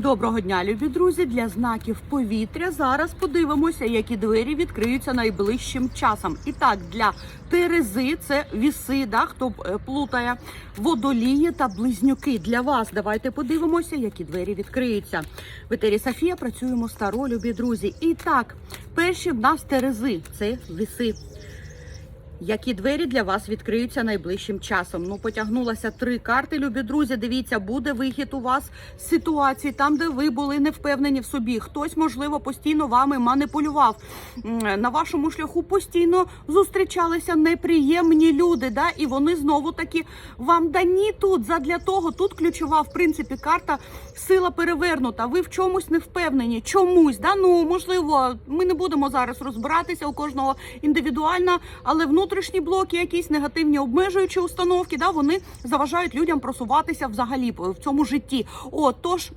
Доброго дня, любі друзі! Для знаків повітря зараз подивимося, які двері відкриються найближчим часом. І так, для Терези це віси, да, хто е, плутає, водолії та близнюки. Для вас давайте подивимося, які двері відкриються. В етері Софія працюємо старо, любі друзі. І так, перші в нас Терези це віси. Які двері для вас відкриються найближчим часом? Ну, потягнулося три карти, любі друзі. Дивіться, буде вихід у вас з ситуації, там, де ви були не впевнені в собі. Хтось, можливо, постійно вами маніпулював. На вашому шляху постійно зустрічалися неприємні люди, да, і вони знову таки вам дані тут. Задля того тут ключова, в принципі, карта сила перевернута. Ви в чомусь не впевнені, чомусь. Да? Ну можливо, ми не будемо зараз розбиратися у кожного індивідуально, але внутрішні блоки, якісь негативні обмежуючі установки, да, вони заважають людям просуватися взагалі в цьому житті. О, тож.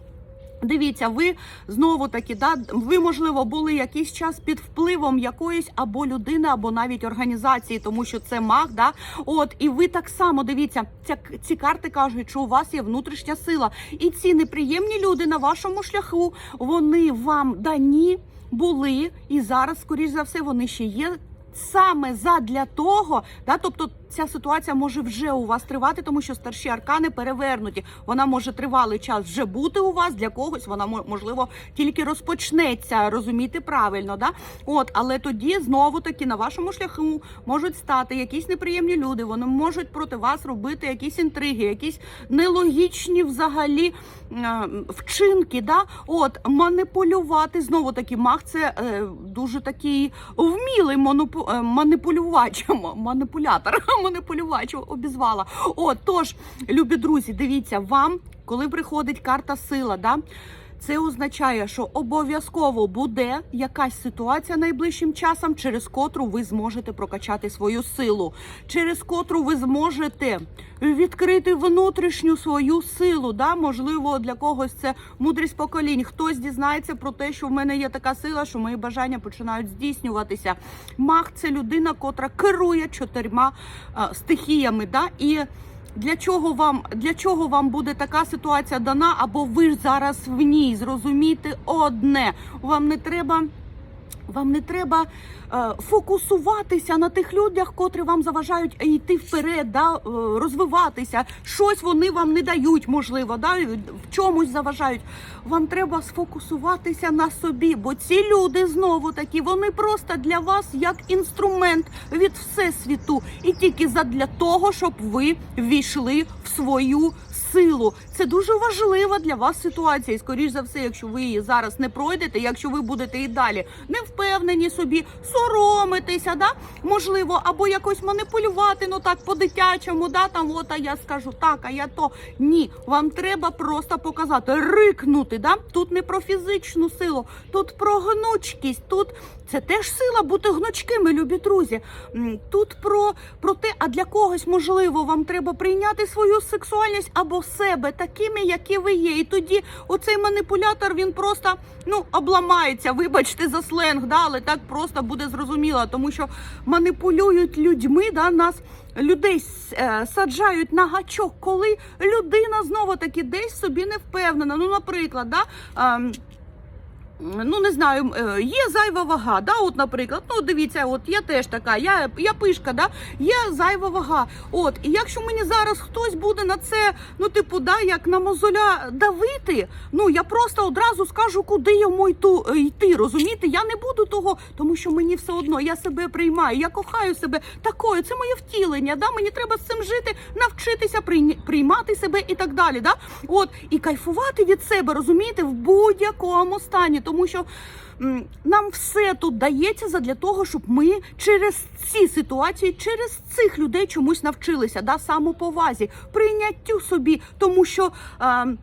Дивіться, ви знову таки, да, ви можливо були якийсь час під впливом якоїсь або людини, або навіть організації, тому що це маг, да. От і ви так само дивіться, ця ці карти кажуть, що у вас є внутрішня сила, і ці неприємні люди на вашому шляху вони вам дані були, і зараз, скоріш за все, вони ще є. Саме задля того, да, тобто ця ситуація може вже у вас тривати, тому що старші аркани перевернуті. Вона може тривалий час вже бути у вас для когось. Вона мо- можливо тільки розпочнеться, розуміти правильно, да? От, але тоді знову таки на вашому шляху можуть стати якісь неприємні люди. Вони можуть проти вас робити якісь інтриги, якісь нелогічні взагалі е, вчинки. Да? От маніпулювати знову таки маг це е, дуже такий вмілий монопу, е, маніпулювач, маніпулятор, маніпулювач обізвала. отож, тож, любі друзі, дивіться, вам, коли приходить карта сила, да. Це означає, що обов'язково буде якась ситуація найближчим часом, через котру ви зможете прокачати свою силу, через котру ви зможете відкрити внутрішню свою силу. Да? Можливо, для когось це мудрість поколінь. Хтось дізнається про те, що в мене є така сила, що мої бажання починають здійснюватися. Маг це людина, котра керує чотирма а, стихіями. Да? І для чого вам для чого вам буде така ситуація дана, або ви ж зараз в ній зрозуміти одне. Вам не треба. Вам не треба е, фокусуватися на тих людях, котрі вам заважають йти вперед, да, е, розвиватися. Щось вони вам не дають, можливо, да, в чомусь заважають. Вам треба сфокусуватися на собі, бо ці люди знову таки вони просто для вас як інструмент від всесвіту, і тільки задля того, щоб ви війшли в свою силу. Це дуже важлива для вас ситуація. І скоріш за все, якщо ви її зараз не пройдете, якщо ви будете і далі не впевнені собі, соромитися, да можливо, або якось маніпулювати, ну так по-дитячому, да там от а я скажу так, а я то ні. Вам треба просто показати, рикнути. Да? Тут не про фізичну силу, тут про гнучкість. Тут це теж сила бути гнучкими, любі друзі. Тут про, про те, а для когось можливо вам треба прийняти свою сексуальність або себе такими, які ви є. І тоді оцей маніпулятор він просто ну обламається. Вибачте за сленг, да, але так просто буде зрозуміло, тому що маніпулюють людьми, да, нас. Людей е, саджають на гачок, коли людина знову таки десь собі не впевнена. Ну, наприклад, да, ем, Ну, не знаю, е, є зайва вага, да, от, наприклад, ну дивіться, от я теж така, я, я пишка, да, є зайва вага. От, і якщо мені зараз хтось буде на це, ну, типу, да, як на мозоля давити, ну я просто одразу скажу, куди йому йти, йти. Розумієте? Я не буду того, тому що мені все одно я себе приймаю, я кохаю себе такою. Це моє втілення. Да? Мені треба з цим жити, навчитися приймати себе і так далі. Да? От і кайфувати від себе, розумієте, в будь-якому стані, тому що. Нам все тут дається задля того, щоб ми через ці ситуації, через цих людей чомусь навчилися, да, самоповазі, прийняттю собі, тому що е,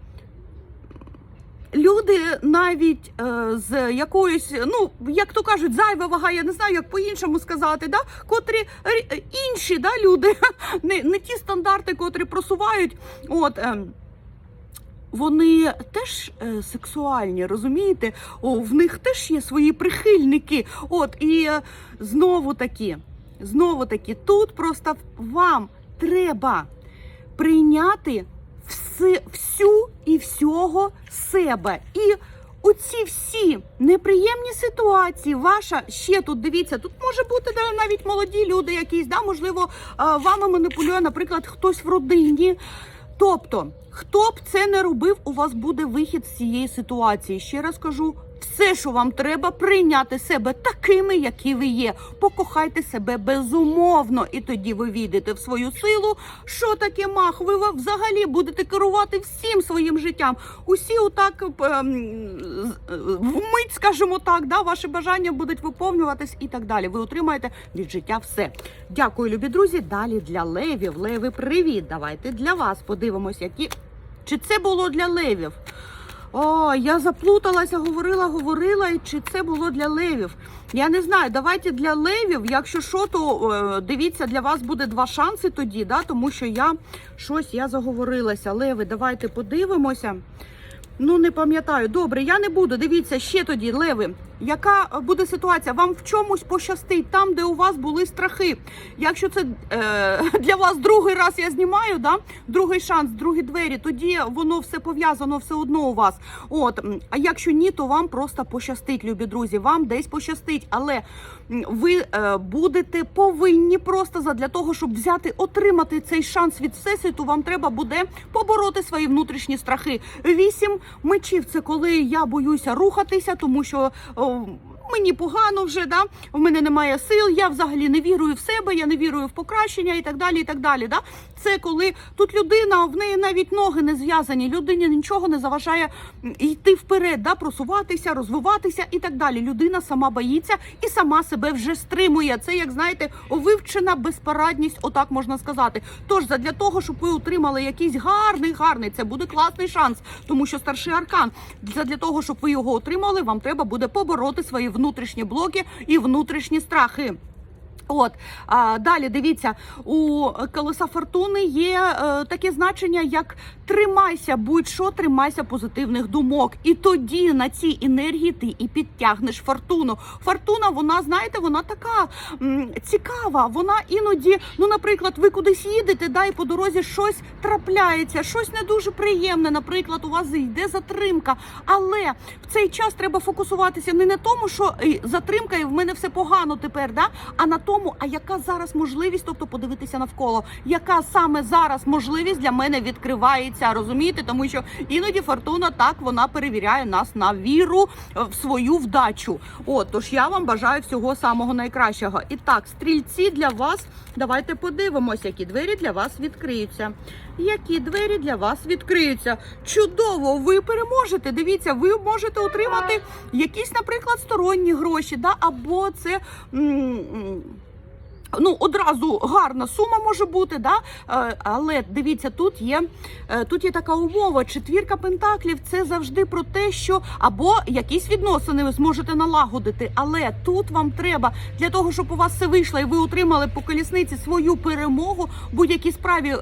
люди навіть е, з якоюсь, ну як то кажуть, зайва вага, я не знаю, як по-іншому сказати, да, котрі рі- інші да, люди, не, не ті стандарти, котрі просувають. От, е, вони теж е, сексуальні, розумієте? О, в них теж є свої прихильники. От і е, знову таки, знову таки, тут просто вам треба прийняти все, всю і всього себе. І оці всі неприємні ситуації, ваша ще тут дивіться, тут може бути навіть молоді люди, якісь, да, можливо, вами маніпулює, наприклад, хтось в родині. Тобто, хто б це не робив, у вас буде вихід з цієї ситуації. Ще раз кажу. Все, що вам треба, прийняти себе такими, які ви є. Покохайте себе безумовно, і тоді ви війдете в свою силу. Що таке мах? Ви взагалі будете керувати всім своїм життям. Усі отак ем, вмить, скажімо так, да, ваші бажання будуть виповнюватись і так далі. Ви отримаєте від життя все. Дякую, любі друзі. Далі для левів. Леви, привіт. Давайте для вас подивимось, які чи це було для левів. О, я заплуталася, говорила, говорила, і чи це було для левів. Я не знаю, давайте для левів, якщо що, то е, дивіться, для вас буде два шанси тоді, да, тому що я щось я заговорилася. Леви, давайте подивимося. Ну, не пам'ятаю. Добре, я не буду. Дивіться, ще тоді, леви. Яка буде ситуація? Вам в чомусь пощастить там, де у вас були страхи. Якщо це е, для вас другий раз я знімаю, да? другий шанс, другі двері, тоді воно все пов'язано все одно у вас. От, а якщо ні, то вам просто пощастить, любі друзі. Вам десь пощастить, але ви е, будете повинні просто задля того, щоб взяти, отримати цей шанс від всесвіту, вам треба буде побороти свої внутрішні страхи. Вісім мечів це коли я боюся рухатися, тому що. О, Мені погано вже, да? в мене немає сил, я взагалі не вірую в себе, я не вірую в покращення і так далі. і так далі. Да? Це коли тут людина, в неї навіть ноги не зв'язані, людині нічого не заважає йти вперед, да? просуватися, розвиватися і так далі. Людина сама боїться і сама себе вже стримує. Це, як знаєте, вивчена безпорадність, отак можна сказати. Тож, для того, щоб ви отримали якийсь гарний, гарний, це буде класний шанс, тому що старший аркан. Для того, щоб ви його отримали, вам треба буде побороти свої внутрішні блоки і внутрішні страхи. От а, далі дивіться, у колеса фортуни є е, таке значення, як тримайся, будь-що, тримайся позитивних думок. І тоді на цій енергії ти і підтягнеш фортуну. Фортуна, вона знаєте, вона така м, цікава. Вона іноді, ну, наприклад, ви кудись їдете, да, і по дорозі щось трапляється, щось не дуже приємне. Наприклад, у вас йде затримка. Але в цей час треба фокусуватися не на тому, що затримка і в мене все погано тепер, да, а на тому, а яка зараз можливість, тобто подивитися навколо, яка саме зараз можливість для мене відкривається, розумієте? Тому що іноді фортуна так вона перевіряє нас на віру е, в свою вдачу. От тож я вам бажаю всього самого найкращого. І так, стрільці для вас. Давайте подивимося, які двері для вас відкриються. Які двері для вас відкриються? Чудово! Ви переможете. Дивіться, ви можете отримати якісь, наприклад, сторонні гроші, да? або це. м, м, Ну, одразу гарна сума може бути, да? Е, але дивіться, тут є, е, тут є така умова. Четвірка пентаклів це завжди про те, що або якісь відносини ви зможете налагодити. Але тут вам треба для того, щоб у вас все вийшло і ви отримали по колісниці свою перемогу будь-якій справі, е,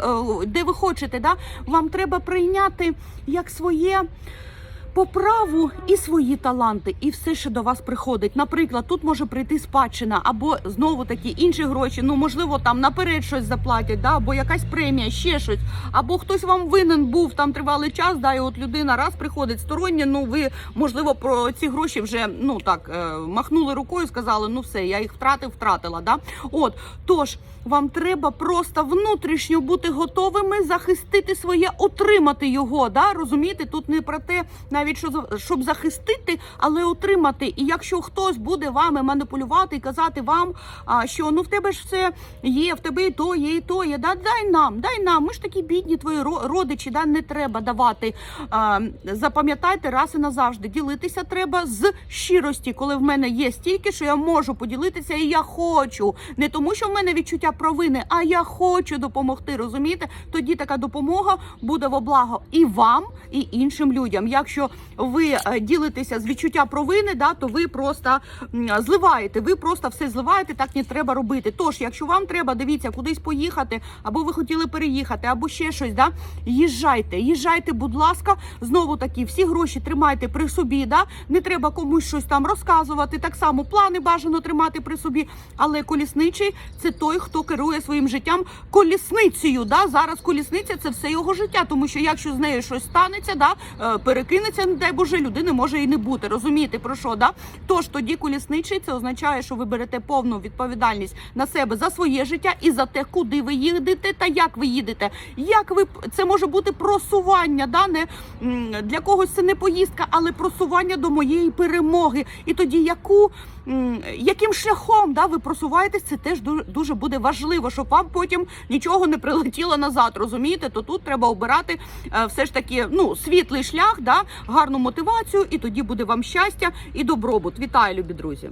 де ви хочете. Да? Вам треба прийняти як своє по праву і свої таланти, і все, що до вас приходить. Наприклад, тут може прийти спадщина, або знову такі інші гроші. Ну можливо, там наперед щось заплатять, да, або якась премія, ще щось, або хтось вам винен був там тривалий час. Да, і от людина раз приходить стороння. Ну ви можливо про ці гроші вже ну так е, махнули рукою, сказали, ну все, я їх втратив, втратила. Да, от тож вам треба просто внутрішньо бути готовими захистити своє, отримати його. Да, розумієте, тут не про те, навіть за- щоб захистити, але отримати. І якщо хтось буде вами маніпулювати і казати вам, що ну в тебе ж все є, в тебе і то є, і то є. Да, дай нам, дай нам. Ми ж такі бідні, твої родичі, да, не треба давати. Запам'ятайте раз і назавжди. Ділитися треба з щирості, коли в мене є стільки, що я можу поділитися, і я хочу. Не тому, що в мене відчуття провини, а я хочу допомогти. Розумієте? Тоді така допомога буде во благо і вам, і іншим людям. Якщо ви е, ділитеся з відчуття провини, да, то ви просто зливаєте. Ви просто все зливаєте, так не треба робити. Тож, якщо вам треба, дивіться, кудись поїхати, або ви хотіли переїхати, або ще щось, да, їжджайте, їжджайте, будь ласка, знову таки, всі гроші тримайте при собі. Да? Не треба комусь щось там розказувати. Так само плани бажано тримати при собі. Але колісничий це той, хто керує своїм життям колісницею. Да? Зараз колісниця це все його життя, тому що якщо з нею щось станеться, да, е, перекинеться, не дай Боже, людини може і не бути. Розумієте про що? Да? Тож тоді колісничий це означає, що ви берете повну відповідальність на себе за своє життя і за те, куди ви їдете та як ви їдете. Як ви це може бути просування, да? не для когось це не поїздка, але просування до моєї перемоги. І тоді яку яким шляхом да, ви просуваєтесь, це теж ду- дуже буде важливо, щоб вам потім нічого не прилетіло назад. Розумієте? То тут треба обирати е, все ж таки ну світлий шлях, да, гарну мотивацію, і тоді буде вам щастя і добробут. Вітаю, любі друзі!